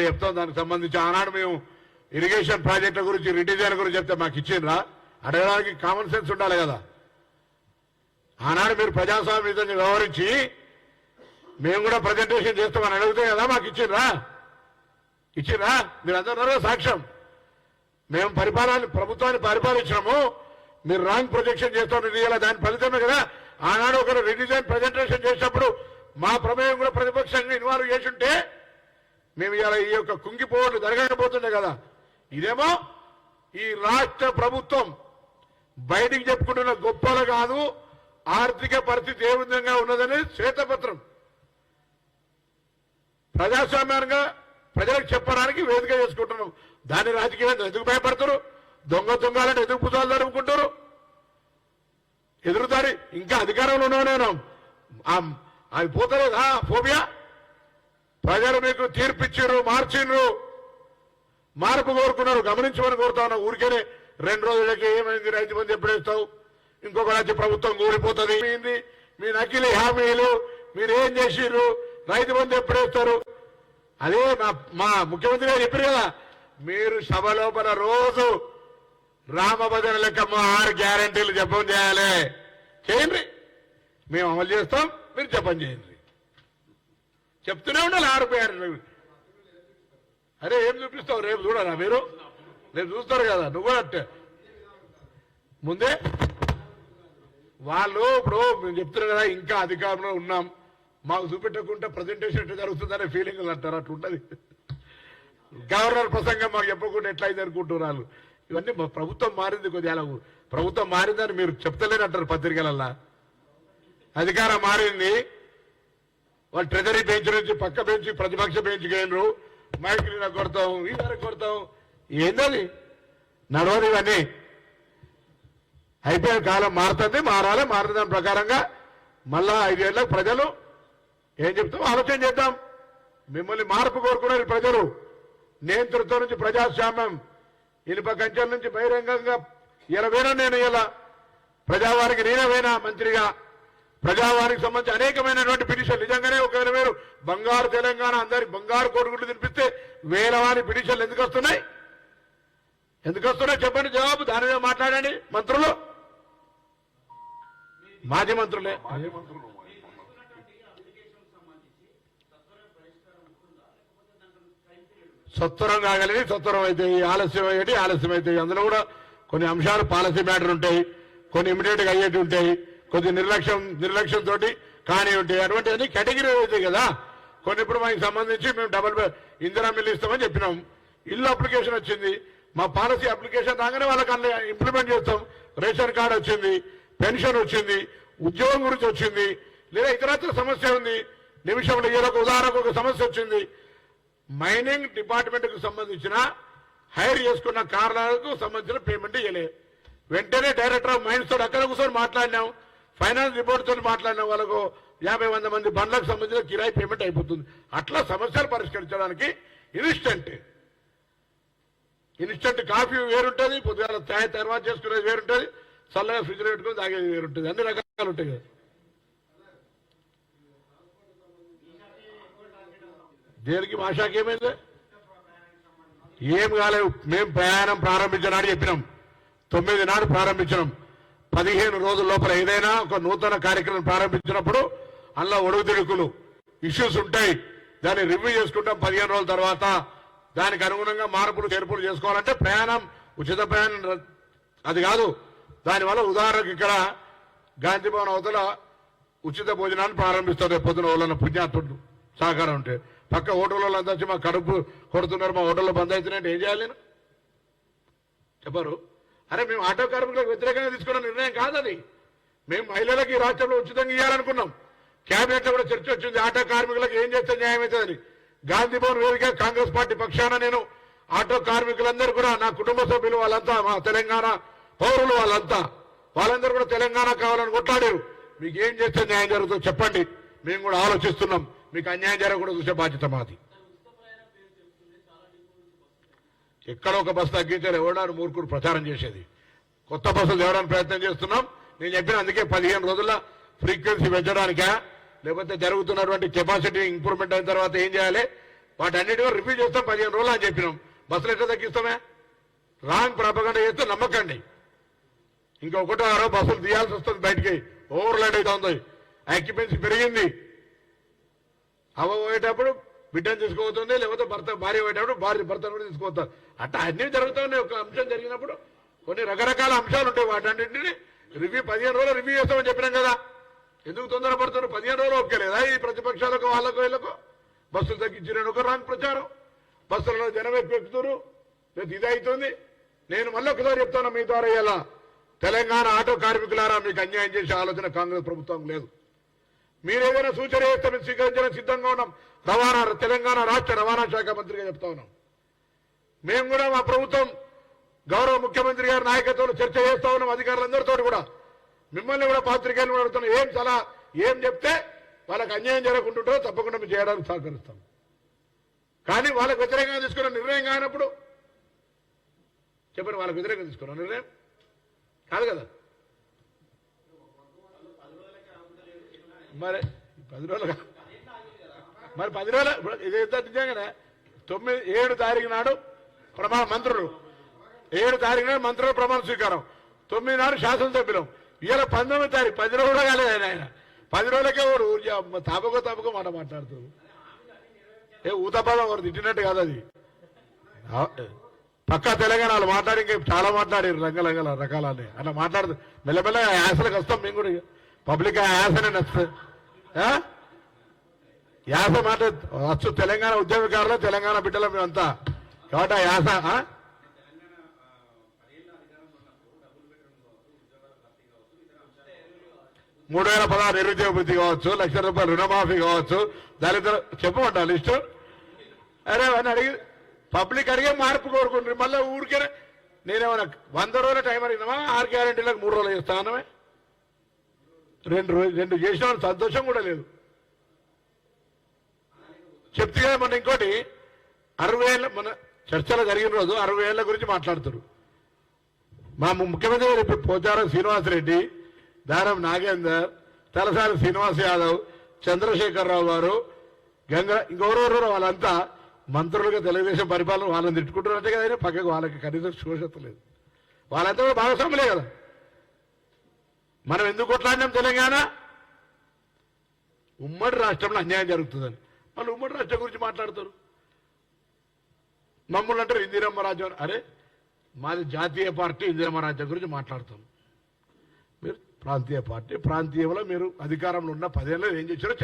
చెప్తాం దానికి సంబంధించి ఆనాడు మేము ఇరిగేషన్ ప్రాజెక్టుల గురించి రిడిజైన్ గురించి చెప్తే మాకు ఇచ్చిండ్రా? అడగడానికి కామన్ సెన్స్ ఉండాలి కదా. ఆనాడు మీరు ప్రజాస్వామ్యంతో వ్యవహరించి మేము కూడా ప్రజెంటేషన్ చేస్తామని అడిగితే కదా మాకు ఇచ్చిండ్రా? ఇచ్చిండ్రా? మీరు అందరూ సాక్ష్యం. మేము పరిపాలన ప్రభుత్వాన్ని పరిపాలించినాము. మీరు రాంగ్ ప్రొజెక్షన్ చేస్తాం ఇవాళ దాని ఫలితమే కదా. ఆనాడు ఒకరు రిడిజైన్ ప్రజెంటేషన్ చేసినప్పుడు మా ప్రమేయం కూడా ప్రతిపక్షంగా ఇన్వాల్వ్ చేసి ఉంటే మేము ఇలా ఈ యొక్క కుంగిపోవట్లు జరగకపోతుండే కదా. ఇదేమో ఈ రాష్ట్ర ప్రభుత్వం బయటికి చెప్పుకుంటున్న గొప్పలు కాదు ఆర్థిక పరిస్థితి ఏ విధంగా ఉన్నదని శ్వేతపత్రం. ప్రజాస్వామ్యంగా ప్రజలకు చెప్పడానికి వేదిక చేసుకుంటున్నాం దాని రాజకీయం ఎందుకు భయపడతారు? దొంగ దొంగలంటే ఎందుకు పుతాలు జరుపుకుంటారు. ఎదురుదారి ఇంకా అధికారంలో ఉన్నావు నేను ఆ- పోతలేదా. ఫోబియా? ప్రజలు మీకు తీర్పిచ్చారు మార్చిండ్రు. మార్పు కోరుకున్నారు గమనించమని కోరుతా ఉన్నా. ఊరికేనే రెండు రోజులకి ఏమైంది రైతు మంది ఎప్పుడేస్తావు ఇంకొక రాజ్య ప్రభుత్వం కూలిపోతుంది. ఏమైంది? మీ నకిలీ హామీలు మీరు ఏం చేసిర్రు రైతు మంది ఎప్పుడేస్తారు అదే మా మా ముఖ్యమంత్రి గారు చెప్పారు కదా మీరు సభ లోపల రోజు రామభజన లెక్క మా ఆరు గ్యారంటీలు జపం చేయాలి. చేయండి. మేము అమలు చేస్తాం మీరు జపం చేయండి. చెప్తూనే ఉండాలి ఆరిపోయారు అరే ఏం చూపిస్తావు? రేపు చూడరా మీరు? రేపు చూస్తారు కదా నువ్వు కూడా ముందే వాళ్ళు ఇప్పుడు మేము చెప్తున్నారు కదా ఇంకా అధికారంలో ఉన్నాం. మాకు చూపెట్టకుంటే ప్రజెంటేషన్ ఎట్లా జరుగుతుందనే ఫీలింగ్ అంటారు అట్లుంటది గవర్నర్ ప్రసంగం మాకు చెప్పకుండా ఎట్లా అయింది అనుకుంటున్నారు? ఇవన్నీ మా ప్రభుత్వం మారింది కొద్దిగా ప్రభుత్వం మారిందని మీరు చెప్తలేనంటారు పత్రికలల్లా. అధికారం మారింది. వాళ్ళు ట్రెజరీ బెంచ్ నుంచి పక్క బెంచ్ ప్రతిపక్ష బెంచ్ గైనరు మైకులు కొడతాం ఈ వరకు కొడతాం. ఏందది? నడవదు ఇవన్నీ. అయిపోయిన కాలం మారుతుంది మారాలి మారుతుంది దాని ప్రకారంగా మళ్ళా ఐదేళ్ళకు ప్రజలు ఏం చెప్తాం? ఆలోచన చేద్దాం. మిమ్మల్ని మార్పు కోరుకున్నారు ప్రజలు. నియంతృత్వం నుంచి ప్రజాస్వామ్యం. ఇనుప కంచెల నుంచి బహిరంగంగా ఇరవైనా నేను ఇలా ప్రజావారికి నేనవేనా మంత్రిగా. ప్రజావారికి సంబంధించి అనేకమైనటువంటి పిటిషన్లు. నిజంగానే ఒక వేల వేలు బంగారు తెలంగాణ అందరి బంగారు కోడిగుడ్లు తినిపిస్తే వేల వారి పిటిషన్లు ఎందుకు వస్తున్నాయి? ఎందుకు వస్తున్నాయి? చెప్పండి జవాబు. దాని మీద మాట్లాడండి. మంత్రులు? మాజీ మంత్రులే. సత్వరం కాగలిగి సత్వరం అయితే ఆలస్యం అయ్యేటి ఆలస్యం అయితే. అందులో కూడా కొన్ని అంశాలు పాలసీ మ్యాటర్ ఉంటాయి. కొన్ని ఇమీడియట్గా అయ్యేటి ఉంటాయి. కొద్ది నిర్లక్ష్యం నిర్లక్ష్యం తోటి కానీ ఉంటాయి అటువంటి కేటగిరీ అవుతాయి కదా. కొన్ని ఇప్పుడు మనకి సంబంధించి మేము డబల్ ఇందిరా మిల్లు ఇస్తామని చెప్పినాం. ఇల్లు అప్లికేషన్ వచ్చింది. మా పాలసీ అప్లికేషన్ రాగానే వాళ్ళకి అన్ని ఇంప్లిమెంట్ చేస్తాం. రేషన్ కార్డు వచ్చింది పెన్షన్ వచ్చింది ఉద్యోగం గురించి వచ్చింది లేదా ఇతరత్ర సమస్య ఉంది. నిమిషంలో ఏదో ఒక ఉదాహరణకు ఒక సమస్య వచ్చింది. మైనింగ్ డిపార్ట్మెంట్కు సంబంధించిన హైర్ చేసుకున్న కార్లకు సంబంధించిన పేమెంట్ ఇవ్వలే వెంటనే డైరెక్టర్ ఆఫ్ మైన్స్ తోడు అక్కడ కూర్చొని మాట్లాడినాం. ఫైనాన్స్ రిపోర్ట్ మాట్లాడిన వాళ్ళకు యాభై వంద మంది బండ్లకు సంబంధించిన కిరాయి పేమెంట్ అయిపోతుంది. అట్లా సమస్యలు పరిష్కరించడానికి ఇన్స్టెంట్ ఇన్స్టెంట్ కాఫీ వేరుంటది పొద్దుగాల ఛాయ్ తర్వాత చేసుకునేది వేరుంటది చల్లగా ఫ్రిడ్జ్ పెట్టుకుని తాగేది వేరుంటది. అన్ని రకాలు ఉంటాయి కదా. దేనికి మాషాకి ఏమైంది? ఏం కాలేదు. మేము ప్రయాణం ప్రారంభించినాడు చెప్పినాం. తొమ్మిది నాడు ప్రారంభించినాం. పదిహేను రోజుల లోపల ఏదైనా ఒక నూతన కార్యక్రమం ప్రారంభించినప్పుడు అందులో ఒడుగుదిడుకులు ఇష్యూస్ ఉంటాయి. దాన్ని రివ్యూ చేసుకుంటాం పదిహేను రోజుల తర్వాత. దానికి అనుగుణంగా మార్పులు చేర్పులు చేసుకోవాలంటే ప్రయాణం ఉచిత ప్రయాణం అది కాదు. దానివల్ల ఉదాహరణకు ఇక్కడ గాంధీభవన్ అవతల ఉచిత భోజనాన్ని ప్రారంభిస్తారు పొద్దున వాళ్ళన్న పుణ్యాత్తుడు సహకారం ఉంటే. పక్క హోటల్ వాళ్ళంతా వచ్చి మా కడుపు కొడుతున్నారు మా హోటల్లో బంద్ అవుతున్నాయంటే ఏం చేయాలి నేను? అరే మేము ఆటో కార్మికులకు వ్యతిరేకంగా తీసుకున్న నిర్ణయం కాదని మేము మహిళలకు ఈ రాష్ట్రంలో ఉచితంగా ఇవ్వాలనుకున్నాం కేబినెట్లో కూడా చర్చ వచ్చింది. ఆటో కార్మికులకు ఏం చేస్తే న్యాయం అవుతుందని. గాంధీ భవన్ వేదిక కాంగ్రెస్ పార్టీ పక్షాన నేను ఆటో కార్మికులందరూ కూడా నా కుటుంబ సభ్యులు వాళ్ళంతా మా తెలంగాణ పౌరులు వాళ్ళంతా వాళ్ళందరూ కూడా తెలంగాణ కావాలని కొట్లాడారు. మీకు ఏం చేస్తే న్యాయం జరుగుతుందో చెప్పండి. మేము కూడా ఆలోచిస్తున్నాం. మీకు అన్యాయం జరగకూడదు చూసే బాధ్యత మాది. ఎక్కడ ఒక బస్సు తగ్గించారు ఎవడారు మూర్ఖుడు ప్రచారం చేసేది. కొత్త బస్సులు తేవడానికి ప్రయత్నం చేస్తున్నాం. నేను చెప్పిన అందుకే పదిహేను రోజుల ఫ్రీక్వెన్సీ పెంచడానికా లేకపోతే జరుగుతున్నటువంటి కెపాసిటీ ఇంప్రూవ్మెంట్ అయిన తర్వాత ఏం చేయాలి? వాటన్నిటి కూడా రివ్యూ చేస్తాం పదిహేను రోజులు అని చెప్పినాం. బస్సులు ఎట్లా తగ్గిస్తామే? రాంగ్ ప్రాపగండ చేస్తే నమ్మకండి. ఇంకొకటో ఆరో బస్సులు తీయాల్సి వస్తుంది బయటికి. ఓవర్లోడ్ అయితే ఉంది. ఆక్యుపెన్సీ పెరిగింది. అవ పోయేటప్పుడు బిడ్డను తీసుకోబోతుంది లేకపోతే భర్త భార్య పోయేటప్పుడు భార్య భర్తను కూడా తీసుకోపోతారు అట్లా అన్ని జరుగుతూ ఉన్నాయి ఒక అంశం జరిగినప్పుడు. కొన్ని రకరకాల అంశాలు ఉంటాయి వాటన్నింటినీ రివ్యూ పదిహేను రోజులు రివ్యూ చేస్తామని చెప్పినాం కదా. ఎందుకు తొందరపడుతున్నారు? పదిహేను రోజులు ఒప్పుకోలేదా ఈ ప్రతిపక్షాలకు వాళ్ళకు వీళ్ళకు? బస్సులు తగ్గించిన ఒక రాంగ్ ప్రచారం. బస్సులలో జనం ఎక్కుతున్నారు. లేదు ఇది అవుతుంది. నేను మళ్ళీ ఒకసారి చెప్తాను మీ ద్వారా ఇలా. తెలంగాణ ఆటో కార్మికులారా మీకు అన్యాయం చేసే ఆలోచన కాంగ్రెస్ ప్రభుత్వం లేదు. మీరు ఏదైనా సూచన చేస్తే మేము స్వీకరించడానికి సిద్ధంగా ఉన్నాం. రవాణా తెలంగాణ రాష్ట్ర రవాణా శాఖ మంత్రిగా చెప్తా ఉన్నాం. మేము కూడా మా ప్రభుత్వం గౌరవ ముఖ్యమంత్రి గారి నాయకత్వంలో చర్చ చేస్తా ఉన్నాం అధికారులందరితో కూడా. మిమ్మల్ని కూడా పాత్రికేయులు కూడా అడుగుతున్నాం ఏం చాలా ఏం చెప్తే వాళ్ళకి అన్యాయం జరగకుంటుంటారో తప్పకుండా మేము చేయడానికి సహకరిస్తాం. కానీ వాళ్ళకు వ్యతిరేకంగా తీసుకున్న నిర్ణయం కానప్పుడు చెప్పండి వాళ్ళకి వ్యతిరేకంగా తీసుకున్న నిర్ణయం కాదు కదా? మరి పది రోజులు మరి పది రోజులు ఇప్పుడు నిజంగానే? తొమ్మిది ఏడు తారీఖు నాడు ప్రమాణ మంత్రులు. ఏడు తారీఖు నాడు మంత్రులు ప్రమాణ స్వీకారం. తొమ్మిది నాడు శాసనసభ్యులం. ఇవాళ పంతొమ్మిది తారీఖు పది రోజులు కూడా కాలేదు ఆయన ఆయన. పది రోజులకే వాడు తాపకో తాపకో మాట మాట్లాడుతూ. ఏ ఊతపదం వారు తిట్టినట్టు కాదు అది. పక్కా తెలంగాణ వాళ్ళు మాట్లాడి ఇంకా చాలా మాట్లాడారు రంగలంగల రకాలని అట్లా మాట్లాడుతూ మెల్లమెల్ల ఆశలకు వస్తాం మేము కూడా పబ్లిక్ యాసనే నచ్చుతుంది యాస మాట వచ్చు తెలంగాణ ఉద్యమకారులు తెలంగాణ బిడ్డలు మేమంతా. కాబట్టి ఆ యాస మూడు వేల పదహారు నిరుద్యోగ వృద్ధి కావచ్చు లక్ష రూపాయలు రుణమాఫీ కావచ్చు దళితులు చెప్పమంటా లిస్టు? అరే అని అడిగి పబ్లిక్ అడిగే మార్పు కోరుకుంటారు మళ్ళీ ఊరికే నేనేమన్నా వంద రోజుల టైం అడిగినామా? ఆరు గ్యారెంటీలకు మూడు రోజులు చేస్తానమే రెండు రోజులు రెండు చేసిన సంతోషం కూడా లేదు. చెప్తే మన ఇంకోటి అరవై ఏళ్ళ మన చర్చలు జరిగిన రోజు అరవై ఏళ్ళ గురించి మాట్లాడుతారు. మా ముఖ్యమంత్రి గారు ఇప్పుడు పోచారం శ్రీనివాసరెడ్డి దారం నాగేందర్ తలసాని శ్రీనివాస్ యాదవ్ చంద్రశేఖరరావు గారు గంగ ఇంకెవరెవరు వాళ్ళంతా మంత్రులుగా తెలుగుదేశం పరిపాలన వాళ్ళని తిట్టుకుంటున్నట్టే కదా పక్కకు వాళ్ళకి కనీసం శోషత లేదు వాళ్ళంతా కూడా భాగస్వాములే కదా. మనం ఎందుకు కొట్లాడినాం తెలంగాణ? ఉమ్మడి రాష్ట్రంలో అన్యాయం జరుగుతుందని. వాళ్ళు ఉమ్మడి రాష్ట్రం గురించి మాట్లాడతారు. మమ్మల్ని అంటారు ఇందిరమ్మ రాజ్యం. అరే మాది జాతీయ పార్టీ ఇందిరమ్మ రాజ్యం గురించి మాట్లాడతాం. మీరు ప్రాంతీయ పార్టీ ప్రాంతీయంలో మీరు అధికారంలో ఉన్న పదేళ్ళు ఏం చేశారో